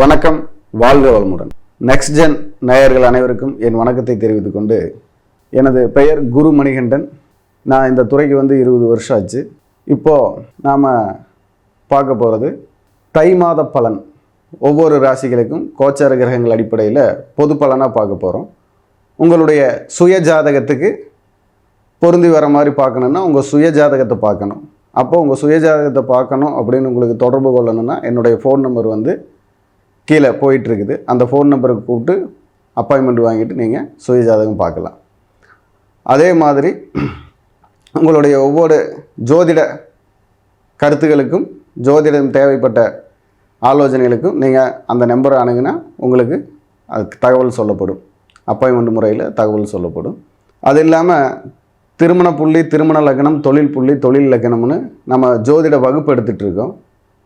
வணக்கம் வாழ்க வளமுடன். நெக்ஸ்ட் ஜென் நேயர்கள் அனைவருக்கும் என் வணக்கத்தை தெரிவித்துக் கொண்டு எனது பெயர் குரு மணிகண்டன். நான் இந்த துறைக்கு வந்து இருபது வருஷம் ஆச்சு. இப்போது நாம் பார்க்க போகிறது தை மாத பலன். ஒவ்வொரு ராசிகளுக்கும் கோச்சார கிரகங்கள் அடிப்படையில் பொது பலனாக பார்க்க போகிறோம் உங்களுடைய சுய ஜாதகத்துக்கு பொருந்தி வர மாதிரி பார்க்கணுன்னா உங்கள் சுய ஜாதகத்தை பார்க்கணும். அப்போது உங்கள் சுய ஜாதகத்தை பார்க்கணும் அப்படின்னு உங்களுக்கு தொடர்பு கொள்ளணும்னா என்னுடைய ஃபோன் நம்பர் வந்து கீழே போயிட்டுருக்குது. அந்த ஃபோன் நம்பருக்கு கூப்பிட்டு அப்பாயின்மெண்ட் வாங்கிட்டு நீங்கள் சுய ஜாதகம் பார்க்கலாம். அதே மாதிரி உங்களுடைய ஒவ்வொரு ஜோதிட கருத்துகளுக்கும் ஜோதிடம் தேவைப்பட்ட ஆலோசனைகளுக்கும் நீங்கள் அந்த நம்பரை அணுகுனா உங்களுக்கு அதுக்கு தகவல் சொல்லப்படும். அப்பாயின்மெண்ட் முறையில் தகவல் சொல்லப்படும். அது இல்லாமல் திருமண புள்ளி திருமண லக்னம் தொழில் புள்ளி தொழில் லக்னம்னு நம்ம ஜோதிட வகுப்பு எடுத்துகிட்ருக்கோம்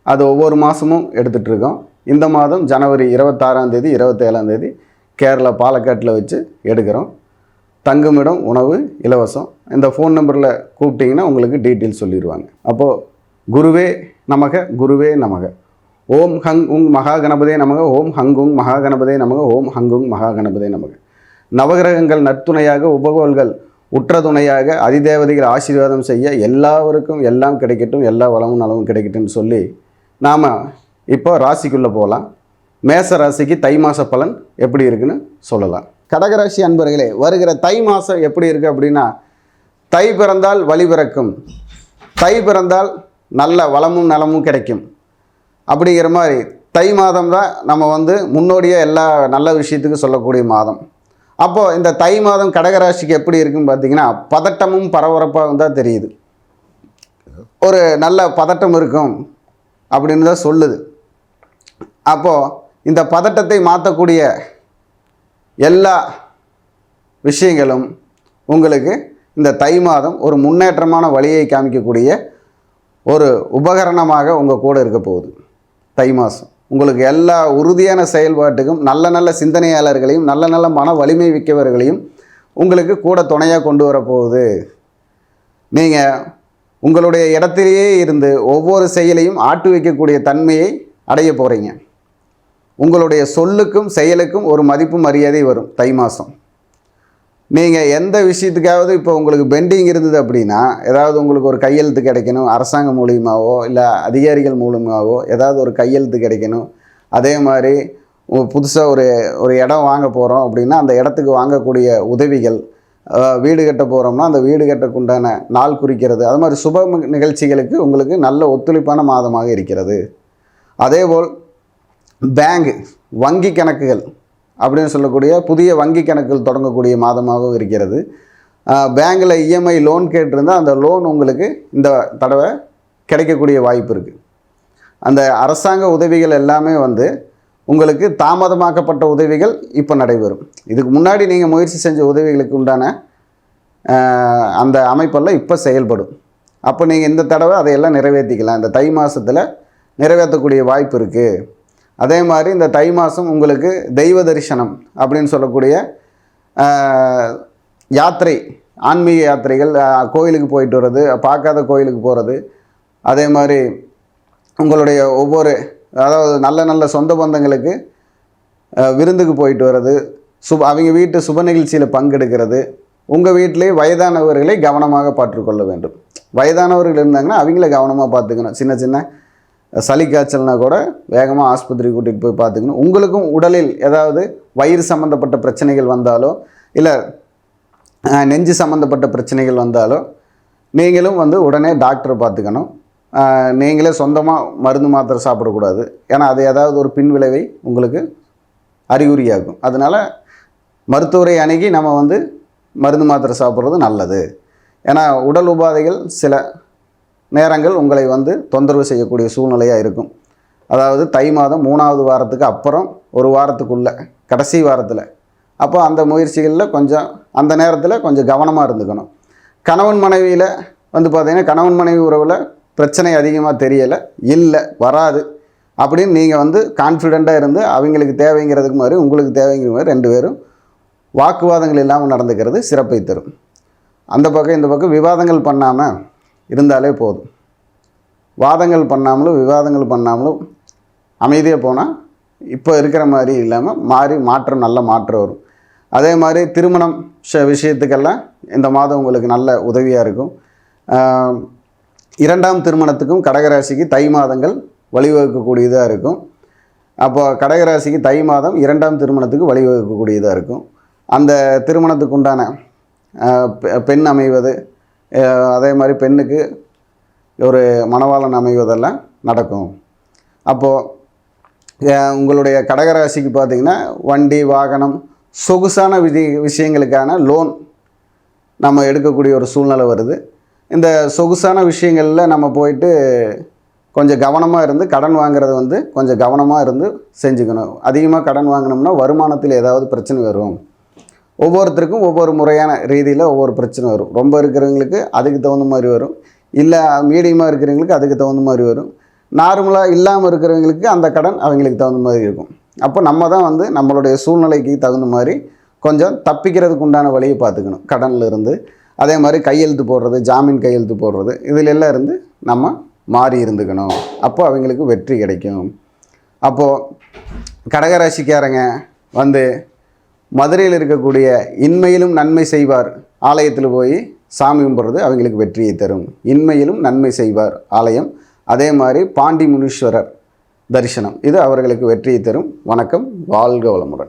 அது ஒவ்வொரு மாதமும் எடுத்துகிட்ருக்கோம் இந்த மாதம் ஜனவரி இருபத்தாறாம் தேதி இருபத்தேழாம் தேதி கேரளா பாலக்காட்டில் வச்சு எடுக்கிறோம். தங்குமிடம் உணவு இலவசம். இந்த ஃபோன் நம்பரில் கூப்பிட்டிங்கன்னா உங்களுக்கு டீட்டெயில் சொல்லிடுவாங்க. அப்போது குருவே நமக குருவே நமக. ஓம் ஹங் உங் மகா கணபதே நமக ஓம் ஹங்குங் மகா கணபதே நமக ஓம் ஹங்குங் மகா கணபதே நமக. நவகிரகங்கள் நற்துணையாக உபகோள்கள் உற்ற துணையாக அதிதேவதைகள் ஆசீர்வாதம் செய்ய எல்லாருக்கும் எல்லாம் கிடைக்கட்டும் எல்லா வளமும் நலமும் கிடைக்கட்டும்னு சொல்லி நாம் இப்போ ராசிக்குள்ளே போகலாம். மேச ராசிக்கு தை மாத பலன் எப்படி இருக்குன்னு சொல்லலாம். கடகராசி அன்பர்களே வருகிற தை மாதம் எப்படி இருக்குது அப்படின்னா தை பிறந்தால் வழி பிறக்கும். தை பிறந்தால் நல்ல வளமும் நலமும் கிடைக்கும். அப்படிங்கிற மாதிரி தை மாதம் தான் நம்ம வந்து முன்னோடியாக எல்லா நல்ல விஷயத்துக்கும் சொல்லக்கூடிய மாதம். அப்போது இந்த தை மாதம் கடகராசிக்கு எப்படி இருக்குன்னு பார்த்தீங்கன்னா பதட்டமும் பரபரப்பாகவும் தான் தெரியுது. ஒரு நல்ல பதட்டம் இருக்கும் அப்படின்னு தான் சொல்லுது. அப்போது இந்த பதட்டத்தை மாற்றக்கூடிய எல்லா விஷயங்களும் உங்களுக்கு இந்த தை மாதம் ஒரு முன்னேற்றமான வழியை காமிக்கக்கூடிய ஒரு உபகரணமாக உங்கள் கூட இருக்க போகுது. தை மாதம் உங்களுக்கு எல்லா உறுதியான செயல்பாட்டுக்கும் நல்ல நல்ல சிந்தனையாளர்களையும் நல்ல நல்ல மன வலிமை மிக்கவர்களையும் உங்களுக்கு கூட துணையாக கொண்டு வரப்போகுது நீங்கள் உங்களுடைய இடத்திலேயே இருந்து ஒவ்வொரு செயலையும் ஆட்டு வைக்கக்கூடிய தன்மையை அடைய போகிறீங்க உங்களுடைய சொல்லுக்கும் செயலுக்கும் ஒரு மதிப்பு மரியாதை வரும் தை மாதம் நீங்கள் எந்த விஷயத்துக்காவது இப்போ உங்களுக்கு பெண்டிங் இருந்தது அப்படின்னா ஏதாவது உங்களுக்கு ஒரு கையெழுத்து கிடைக்கணும் அரசாங்கம் மூலியமாகவோ இல்லை அதிகாரிகள் மூலியமாகவோ ஏதாவது ஒரு கையெழுத்து கிடைக்கணும். அதே மாதிரி புதுசாக ஒரு ஒரு இடம் வாங்க போகிறோம் அப்படின்னா அந்த இடத்துக்கு வாங்கக்கூடிய உதவிகள் வீடு கட்ட போகிறோம்னா அந்த வீடு கட்டக்குண்டான நாள் குறிக்கிறது அது மாதிரி சுப நிகழ்ச்சிகளுக்கு உங்களுக்கு நல்ல ஒத்துழைப்பான மாதமாக இருக்கிறது. அதேபோல் பேங்க் வங்கி கணக்குகள் அப்படின்னு சொல்லக்கூடிய புதிய வங்கி கணக்குகள் தொடங்கக்கூடிய மாதமாகவும் இருக்கிறது. பேங்கில் இஎம்ஐ லோன் கேட்டிருந்தால் அந்த லோன் உங்களுக்கு இந்த தடவை கிடைக்கக்கூடிய வாய்ப்பு இருக்குது அந்த அரசாங்க உதவிகள் எல்லாமே வந்து உங்களுக்கு தாமதமாக்கப்பட்ட உதவிகள் இப்போ நடைபெறும். இதுக்கு முன்னாடி நீங்கள் முயற்சி செஞ்ச உதவிகளுக்கு உண்டான அந்த அமைப்பெல்லாம் இப்போ செயல்படும். அப்போ நீங்கள் இந்த தடவை அதையெல்லாம் நிறைவேற்றிக்கலாம் இந்த தை மாதத்தில் நிறைவேற்றக்கூடிய வாய்ப்பு இருக்குது அதே மாதிரி இந்த தை மாதம் உங்களுக்கு தெய்வ தரிசனம் அப்படின்னு சொல்லக்கூடிய யாத்திரை ஆன்மீக யாத்திரைகள் கோயிலுக்கு போயிட்டு வர்றது பார்க்காத கோயிலுக்கு போகிறது அதே மாதிரி உங்களுடைய ஒவ்வொரு அதாவது நல்ல நல்ல சொந்த பந்தங்களுக்கு விருந்துக்கு போயிட்டு வர்றது சுப அவங்க வீட்டு சுப நிகழ்ச்சியில் பங்கெடுக்கிறது உங்கள் வீட்டிலே வயதானவர்களை கவனமாக பார்த்துக்கொள்ள வேண்டும். வயதானவர்கள் இருந்தாங்கன்னா அவங்கள கவனமாக பார்த்துக்கணும். சின்ன சின்ன சளி காய்ச்சல்னா கூட வேகமாக ஆஸ்பத்திரி கூட்டிகிட்டு போய் பார்த்துக்கணும். உங்களுக்கும் உடலில் ஏதாவது வயிறு சம்மந்தப்பட்ட பிரச்சனைகள் வந்தாலோ இல்லை நெஞ்சு சம்மந்தப்பட்ட பிரச்சனைகள் வந்தாலோ நீங்களும் வந்து உடனே டாக்டரை பார்த்துக்கணும். நீங்களே சொந்தமாக மருந்து மாத்திரை சாப்பிடக்கூடாது. ஏன்னா அது ஏதாவது ஒரு பின்விளைவை உங்களுக்கு அறிகுறியாகும். அதனால் மருத்துவரை அணுகி நம்ம வந்து மருந்து மாத்திரை சாப்பிட்றது நல்லது. ஏன்னா உடல் உபாதைகள் சில நேரங்கள் உங்களை வந்து தொந்தரவு செய்யக்கூடிய சூழ்நிலையாக இருக்கும். அதாவது தை மாதம் மூணாவது வாரத்துக்கு அப்புறம் ஒரு வாரத்துக்குள்ள கடைசி வாரத்தில். அப்போ அந்த முயற்சிகளில் கொஞ்சம் அந்த நேரத்தில் கொஞ்சம் கவனமாக இருந்துக்கணும். கணவன் மனைவியில் வந்து பார்த்திங்கன்னா கணவன் மனைவி உறவில் பிரச்சனை அதிகமாக தெரியலை இல்லை வராது. அப்படின்னு நீங்கள் வந்து கான்ஃபிடெண்ட்டாக இருந்து அவங்களுக்கு தேவைங்கிறதுக்கு மாதிரி உங்களுக்கு தேவைங்கிற மாதிரி ரெண்டு பேரும் வாக்குவாதங்கள் இல்லாமல் நடந்துக்கிறது சிறப்பை தரும். அந்த பக்கம் இந்த பக்கம் விவாதங்கள் பண்ணாமல் இருந்தாலே போதும். வாதங்கள் பண்ணாமலும் விவாதங்கள் பண்ணாமலும் அமைதியாக போனால் இப்போ இருக்கிற மாதிரி இல்லாமல் மாறி மாற்றம் நல்ல மாற்றம் வரும். அதே மாதிரி திருமணம் விஷயத்துக்கெல்லாம் இந்த மாதம் உங்களுக்கு நல்ல உதவியாக இருக்கும். இரண்டாம் திருமணத்துக்கும் கடகராசிக்கு தை மாதங்கள் வழிவகுக்கக்கூடியதாக இருக்கும். அப்போ கடகராசிக்கு தை மாதம் இரண்டாம் திருமணத்துக்கு வழிவகுக்கக்கூடியதாக இருக்கும். அந்த திருமணத்துக்கு உண்டான பெ- பெண் அமைவது அதே மாதிரி பெண்ணுக்கு ஒரு மணவாளன் அமைவதெல்லாம் நடக்கும். அப்போது உங்களுடைய கடகராசிக்கு பார்த்தீங்கன்னா வண்டி வாகனம் சொகுசான விதி விஷயங்களுக்கான லோன் நம்ம எடுக்கக்கூடிய ஒரு சூழ்நிலை வருது. இந்த சொகுசான விஷயங்களில் நம்ம போயிட்டு கொஞ்சம் கவனமாக இருந்து கடன் வாங்குறது வந்து கொஞ்சம் கவனமாக இருந்து செஞ்சுக்கணும். அதிகமாக கடன் வாங்கினோம்னா வருமானத்தில் ஏதாவது பிரச்சனை வரும். ஒவ்வொருத்தருக்கும் ஒவ்வொரு முறையான ரீதியில் ஒவ்வொரு பிரச்சனை வரும். ரொம்ப இருக்கிறவங்களுக்கு அதுக்கு தகுந்த மாதிரி வரும். இல்லை மீடியமாக இருக்கிறவங்களுக்கு அதுக்கு தகுந்த மாதிரி வரும். நார்மலாக இல்லாமல் இருக்கிறவங்களுக்கு அந்த கடன் அவங்களுக்கு தகுந்த மாதிரி இருக்கும். அப்போ நம்ம தான் வந்து நம்மளுடைய சூழ்நிலைக்கு தகுந்த மாதிரி கொஞ்சம் தப்பிக்கிறதுக்கு உண்டான வழியை பார்த்துக்கணும். கடனில் இருந்து அதே மாதிரி கையெழுத்து போடுறது ஜாமீன் கையெழுத்து போடுறது இதில் எல்லாம் இருந்து நம்ம மாறி இருந்துக்கணும். அப்போ அவங்களுக்கு வெற்றி கிடைக்கும். அப்போது கடகராசிக்காரங்க வந்து மதுரையில் இருக்கக்கூடிய இன்மையிலும் நன்மை செய்வார். ஆலயத்தில் போய் சாமி கும்பிட்றது அவங்களுக்கு வெற்றியை தரும். இன்மையிலும் நன்மை செய்வார் ஆலயம். அதே மாதிரி பாண்டி முனீஸ்வரர் தரிசனம். இது அவர்களுக்கு வெற்றியை தரும். வணக்கம். வாழ்க வளமுடன்.